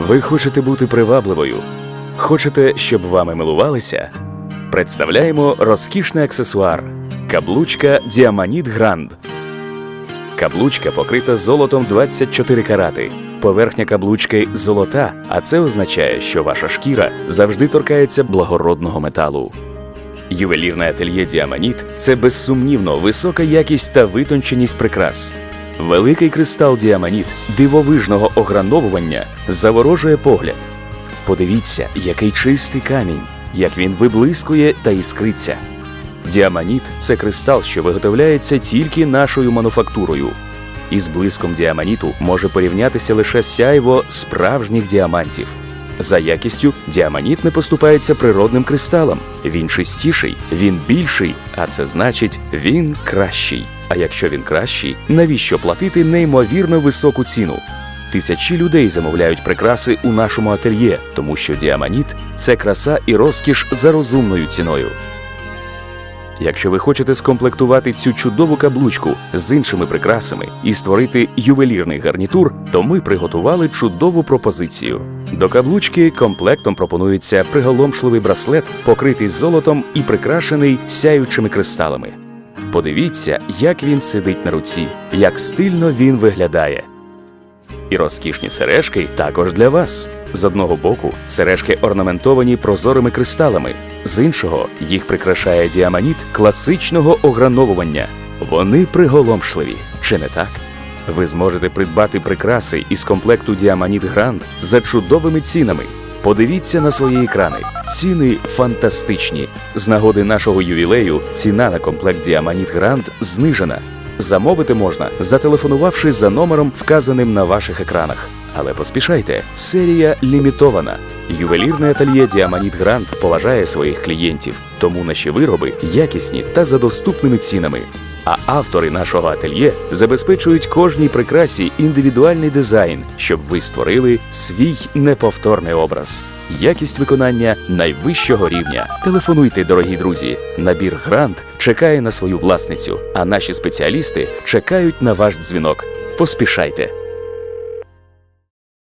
Ви хочете бути привабливою? Хочете, щоб вами милувалися? Представляємо розкішний аксесуар каблучка Діаманіт Гранд. Каблучка покрита золотом 24 карати. Поверхня каблучки золота, а це означає, що ваша шкіра завжди торкається благородного металу. Ювелірне ательє Діаманіт це безсумнівно висока якість та витонченість прикрас. Великий кристал Діаманіт дивовижного ограновування заворожує погляд. Подивіться, який чистий камінь, як він виблискує та іскриться. Діаманіт це кристал, що виготовляється тільки нашою мануфактурою. Із блиском діаманіту може порівнятися лише сяйво справжніх діамантів. За якістю діаманіт не поступається природним кристалам. Він чистіший, він більший, а це значить, він кращий. А якщо він кращий, навіщо платити неймовірно високу ціну? Тисячі людей замовляють прикраси у нашому ательє, тому що діаманіт це краса і розкіш за розумною ціною. Якщо ви хочете скомплектувати цю чудову каблучку з іншими прикрасами і створити ювелірний гарнітур, то ми приготували чудову пропозицію. До каблучки комплектом пропонується приголомшливий браслет, покритий золотом і прикрашений сяючими кристалами. Подивіться, як він сидить на руці, як стильно він виглядає. І розкішні сережки також для вас. З одного боку, сережки орнаментовані прозорими кристалами, з іншого їх прикрашає діаманіт класичного ограновування. Вони приголомшливі, чи не так? Ви зможете придбати прикраси із комплекту Діаманіт Гранд за чудовими цінами. Подивіться на свої екрани. Ціни фантастичні. З нагоди нашого ювілею ціна на комплект Діаманіт Гранд знижена. Замовити можна, зателефонувавши за номером, вказаним на ваших екранах. Але поспішайте, серія лімітована. Ювелірне ательє Діаманіт Гранд поважає своїх клієнтів, тому наші вироби якісні та за доступними цінами. А автори нашого ательє забезпечують кожній прикрасі індивідуальний дизайн, щоб ви створили свій неповторний образ. Якість виконання найвищого рівня. Телефонуйте, дорогі друзі. Набір Грант чекає на свою власницю, а наші спеціалісти чекають на ваш дзвінок. Поспішайте.